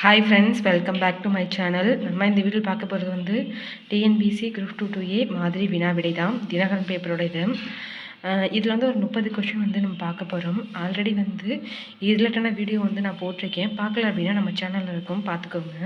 Hi friends welcome back to my channel நம்ம இந்த video பார்க்க போகிறது வந்து TNPSC group two two A மாதிரி வினா விடை தான் தினகரன் பேப்பரோட இது. இதில் வந்து ஒரு முப்பது கொஷின் வந்து நம்ம பார்க்க போகிறோம் ஆல்ரெடி வந்து ரிலேட்டடான வீடியோ வந்து நான் போட்டிருக்கேன். பார்க்கல அப்படின்னா நம்ம சேனலில் இருக்கும். பார்த்துக்கோங்க.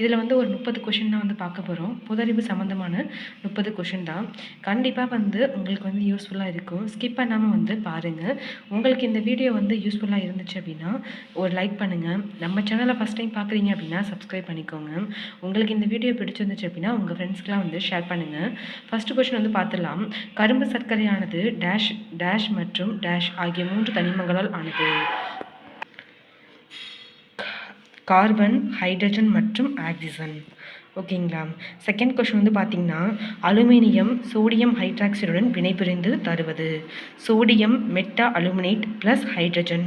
இதில் வந்து ஒரு முப்பது கொஷின் தான் வந்து பார்க்க போகிறோம் புதறிவு சம்மந்தமான முப்பது கொஷின் தான். கண்டிப்பாக வந்து உங்களுக்கு வந்து யூஸ்ஃபுல்லாக இருக்கும். ஸ்கிப் பண்ணாமல் வந்து பாருங்கள் உங்களுக்கு இந்த வீடியோ வந்து யூஸ்ஃபுல்லாக இருந்துச்சு அப்படின்னா ஒரு லைக் பண்ணுங்கள் நம்ம சேனலை ஃபஸ்ட் டைம் பார்க்குறீங்க அப்படின்னா சப்ஸ்கிரைப் பண்ணிக்கோங்க. உங்களுக்கு இந்த வீடியோ பிடிச்சிருந்துச்சு அப்படின்னா உங்கள் ஃப்ரெண்ட்ஸ்க்கெலாம் வந்து ஷேர் பண்ணுங்கள் ஃபஸ்ட்டு கொஷின் வந்து பார்த்துடலாம். கரும்பு சர்க்கரையானது டேஷ் டேஷ் மற்றும் டேஷ் ஆகிய மூன்று தனிமங்களால் ஆனது. கார்பன் ஹைட்ரஜன் மற்றும் ஆக்சிஜன் ஓகேங்களா செகண்ட் கொஷின் வந்து பார்த்திங்கன்னா அலுமினியம் சோடியம் ஹைட்ராக்சைடுடன் வினைபுரிந்து தருவது. Sodium meta aluminate plus hydrogen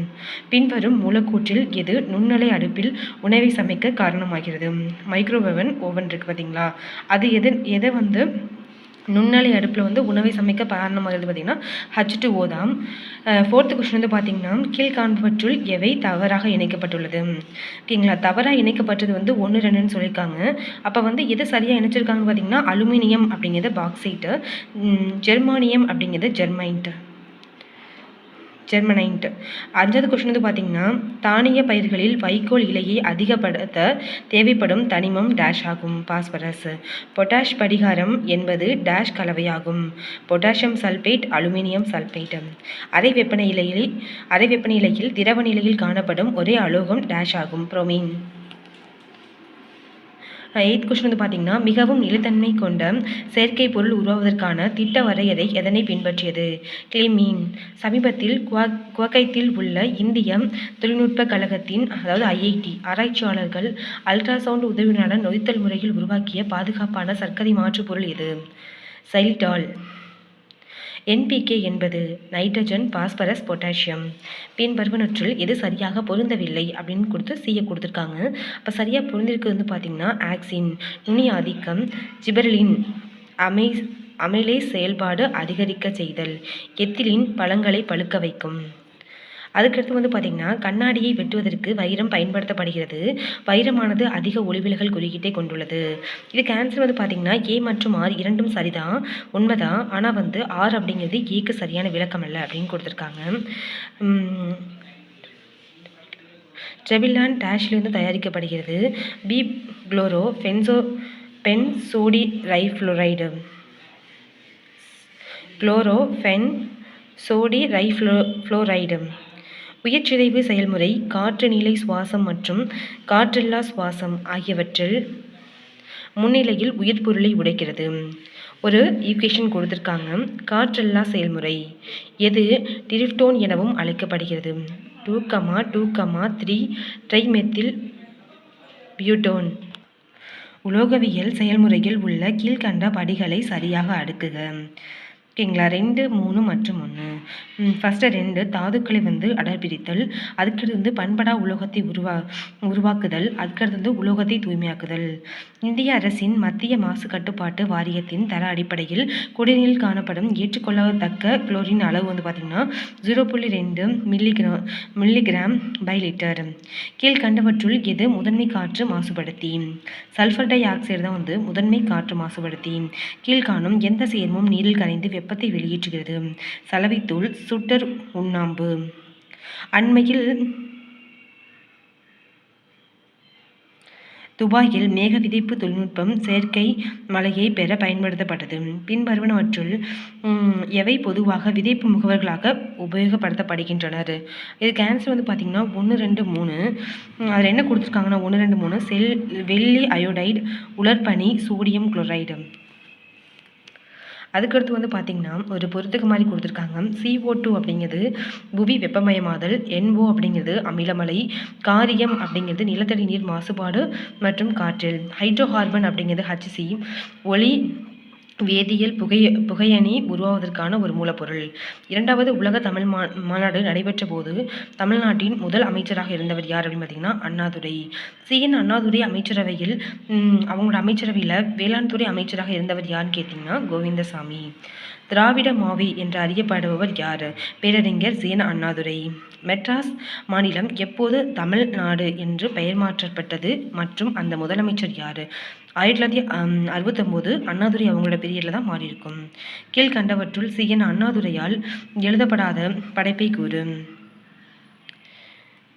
பின்வரும் மூலக்கூற்றில் எது நுண்ணலை அடுப்பில் உணவை சமைக்க காரணமாகிறது. மைக்ரோவேவன் ஓவன் இருக்குது பார்த்தீங்களா அது எது எதை வந்து நுண்ணலை அடுப்பில் வந்து உணவை சமைக்க காரணமாகிறது பார்த்திங்கன்னா ஹச் டூ ஓ தான். ஃபோர்த்து கொஸ்டின் வந்து பார்த்திங்கன்னா கீழ்காண்பவற்றுள் எவை தவறாக இணைக்கப்பட்டுள்ளது? ஓகேங்களா? தவறாக இணைக்கப்பட்டது வந்து ஒன்று ரெண்டுன்னு சொல்லியிருக்காங்க. அப்போ வந்து எது சரியாக இணைச்சிருக்காங்கன்னு பார்த்திங்கன்னா அலுமினியம் அப்படிங்கிறது பாக்ஸைட்டு ஜெர்மானியம் அப்படிங்கிறது ஜெர்மைன்ட்டு ஜெர்மனைன்ட்டு. அஞ்சாவது கொஷின் வந்து பார்த்தீங்கன்னா தானிய பயிர்களில் வைக்கோல் இலையை அதிகப்படுத்த தேவைப்படும் தனிமம் டேஷ் ஆகும் பாஸ்பரஸ் பொட்டாஷ் படிகாரம் என்பது டேஷ் கலவையாகும். பொட்டாசியம் சல்பேட் அலுமினியம் சல்பேட் அரை வெப்பநிலையில் அரை வெப்பநிலையில் திரவ நிலையில் காணப்படும் ஒரே அலோகம் டேஷ் ஆகும் புரோமீன் எயித் கொஸ்டின் வந்து பார்த்தீங்கன்னா மிகவும் நிலைத்தன்மை கொண்ட செயற்கை பொருள் உருவாவதற்கான திட்ட வரையறை எதனை பின்பற்றியது? கிளிமீன். சமீபத்தில் குவா குவகைத்தில் உள்ள இந்திய தொழில்நுட்ப கழகத்தின் அதாவது ஐஐடி ஆராய்ச்சியாளர்கள் அல்ட்ராசவுண்ட் உதவியுடன் நொதித்தல் முறையில் உருவாக்கிய பாதுகாப்பான சர்க்கரை மாற்று பொருள் இது சைல்டால். என்பிகே என்பது நைட்ரஜன் பாஸ்பரஸ் பொட்டாசியம் பின்வருவனற்றுள் எது சரியாக பொருந்தவில்லை அப்படின்னு கொடுத்து சியை கொடுத்துருக்காங்க. அப்போ சரியாக பொருந்திருக்கு வந்து பார்த்திங்கன்னா ஆக்சின் நுனி ஆதிக்கம் ஜிபரலின் அமை அமைலே செயல்பாடு அதிகரிக்க செய்தல் எத்திலின் பழங்களை பழுக்க வைக்கும். அதுக்கடுத்து வந்து பார்த்திங்கன்னா கண்ணாடியை வெட்டுவதற்கு வைரம் பயன்படுத்தப்படுகிறது வைரமானது அதிக ஒளிவிலகல் குறியீட்டை கொண்டுள்ளது இது கேன்சர் வந்து பார்த்திங்கன்னா ஏ மற்றும் ஆர் இரண்டும் சரிதான் உண்மைதான் ஆனால் வந்து ஆர் அப்படிங்கிறது ஏக்கு சரியான விளக்கம் அல்ல அப்படின்னு கொடுத்துருக்காங்க ட்ரெபிலான் டேஷ்லேருந்து தயாரிக்கப்படுகிறது பி குளோரோ ஃபென்சோ பென் சோடி ரைஃப்ளோரைடு குளோரோ ஃபென் சோடி ரைஃப்ளோ ஃப்ளோரைடு உயிர்ச்சிதைவு செயல்முறை காற்று நிலை சுவாசம் மற்றும் காற்றில்லா சுவாசம் ஆகியவற்றில் முன்னிலையில் உயிர் பொருளை உடைக்கிறது. ஒரு ஈக்குவேஷன் கொடுத்துருக்காங்க. காற்றில்லா செயல்முறை. எது? டிரிப்டோன் எனவும் அழைக்கப்படுகிறது. Two comma two comma three trimethyl butane. உலோகவியல் செயல்முறையில் உள்ள கீழ்கண்ட படிகளை சரியாக அடுக்குக. ஓகேங்களா? ரெண்டு மூணு மற்றும் ஒன்று. ஃபஸ்ட்டு ரெண்டு தாதுக்களை வந்து அடர்பிரித்தல் அதுக்கடுத்து வந்து பண்படா உலோகத்தை உருவா உருவாக்குதல். அதுக்கடுத்து வந்து உலோகத்தை தூய்மையாக்குதல். இந்திய அரசின் மத்திய மாசு கட்டுப்பாட்டு வாரியத்தின் தர அடிப்படையில் குடிநீரில் காணப்படும் ஏற்றுக்கொள்ளத்தக்க குளோரின் அளவு வந்து பார்த்திங்கன்னா ஜீரோ புள்ளி ரெண்டு மில்லிகிராம் மில்லிகிராம் பை லிட்டர் கீழ்கண்டவற்றுள் எது முதன்மை காற்று மாசுபடுத்தி? சல்ஃபர் டை ஆக்சைடு தான் வந்து முதன்மை காற்று மாசுபடுத்தி. கீழ்காணும் எந்த சேர்மும் நீரில் கரைந்து வெப்பத்தை வெளியேற்றுகிறது. சலவைத்தூள் சுட்டர் உண்ணாம்பு. அண்மையில் துபாயில் மேக விதைப்பு தொழில்நுட்பம் செயற்கை மழையை பெற பயன்படுத்தப்பட்டது. பின்வருவனவற்றுள் எவை பொதுவாக விதைப்பு முகவர்களாக உபயோகப்படுத்தப்படுகின்றனர்? இதுக்கு ஆன்சர் வந்து பார்த்திங்கன்னா ஒன்று ரெண்டு மூணு. அதில் என்ன கொடுத்துருக்காங்கன்னா ஒன்று ரெண்டு மூணு. செல் வெள்ளி அயோடைடு உலர்பனி சோடியம் குளோரைடு. அதுக்கடுத்து வந்து பார்த்திங்கன்னா ஒரு பொருத்துக்கு மாதிரி கொடுத்துருக்காங்க. சிஓ டூ அப்படிங்கிறது புவி வெப்பமயமாதல் என்ஓ அப்படிங்கிறது அமிலமலை காரியம் அப்படிங்கிறது நிலத்தடி நீர் மாசுபாடு மற்றும் காற்றில் ஹைட்ரோ கார்பன் அப்படிங்கிறது ஹச்சி ஒளி வேதியியல் புகை புகையணி உருவாவதற்கான ஒரு மூலப்பொருள். இரண்டாவது உலக தமிழ் மா மாநாடு நடைபெற்ற போது தமிழ்நாட்டின் முதல் அமைச்சராக இருந்தவர் யார் அப்படின்னு பார்த்தீங்கன்னா அண்ணாதுரை. சி. என். அண்ணாதுரை அமைச்சரவையில் அவங்களோட அமைச்சரவையில் வேளாண் துறை அமைச்சராக இருந்தவர் யாருன்னு கேட்டிங்கன்னா கோவிந்தசாமி. திராவிட மாவி என்று அறியப்படுபவர் யார்? பேரறிஞர் சேன அண்ணாதுரை. மெட்ராஸ் மாநிலம் எப்போது தமிழ்நாடு என்று பெயர் மாற்றப்பட்டது மற்றும் அந்த முதலமைச்சர் யார்? ஆயிரத்தி தொள்ளாயிரத்தி அறுபத்தொம்போது அண்ணாதுரை அவங்களோட பீரியடில் தான் மாறியிருக்கும். கீழ்கண்டவற்றுள் சி என் அண்ணாதுரையால் எழுதப்படாத படைப்பை கூறு.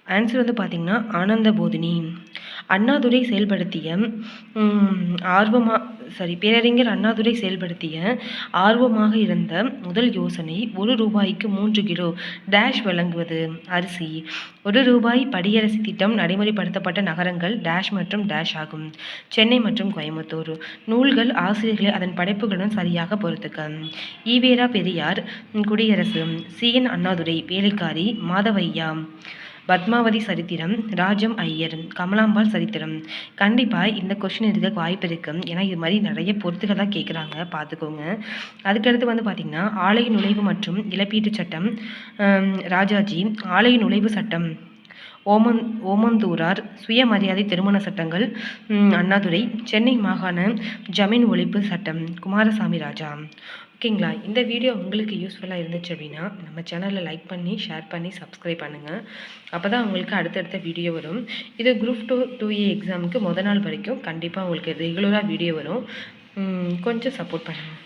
ஆன்சர் வந்து பார்த்திங்கன்னா ஆனந்த போதினி. அண்ணாதுரை செயல்படுத்திய ஆர்வமாக சாரி பேரறிஞர் அண்ணாதுரை செயல்படுத்திய ஆர்வமாக இருந்த முதல் யோசனை ஒரு ரூபாய்க்கு மூன்று கிலோ டேஷ் வழங்குவது. அரிசி ஒரு ரூபாய் படியரசி திட்டம் நடைமுறைப்படுத்தப்பட்ட நகரங்கள் டேஷ் மற்றும் டேஷ் ஆகும். சென்னை மற்றும் கோயம்புத்தூர் நூல்கள் ஆசிரியர்களை அதன் படைப்புகளுடன் சரியாக பொறுத்துக்க. ஈவேரா பெரியார் குடியரசு சி. என். அண்ணாதுரை வேலைக்காரி மாதவையா. பத்மாவதி சரித்திரம் ராஜம் ஐயர் கமலாம்பாள் சரித்திரம். கண்டிப்பாக இந்த கொஷின் இருக்க வாய்ப்பு இருக்குது ஏன்னா இது மாதிரி நிறைய பொறுத்துகள் தான் கேட்குறாங்க பார்த்துக்கோங்க அதுக்கடுத்து வந்து பார்த்திங்கன்னா ஆலை நுழைவு மற்றும் இழப்பீட்டு சட்டம் ராஜாஜி ஆலை நுழைவு சட்டம். ஓமந் ஓமந்தூரார் சுயமரியாதை திருமண சட்டங்கள் அண்ணாதுரை சென்னை மாகாண ஜமீன் ஒழிப்பு சட்டம் குமாரசாமி ராஜா. ஓகேங்களா? இந்த வீடியோ உங்களுக்கு யூஸ்ஃபுல்லாக இருந்துச்சு அப்படின்னா நம்ம சேனலில் லைக் பண்ணி ஷேர் பண்ணி சப்ஸ்கிரைப் பண்ணுங்கள் அப்போ தான் உங்களுக்கு அடுத்தடுத்த வீடியோ வரும். இது குரூப் டூ டூ ஏ எக்ஸாமுக்கு முத நாள் வரைக்கும் கண்டிப்பாக உங்களுக்கு ரெகுலராக வீடியோ வரும். கொஞ்சம் சப்போர்ட் பண்ணுங்கள்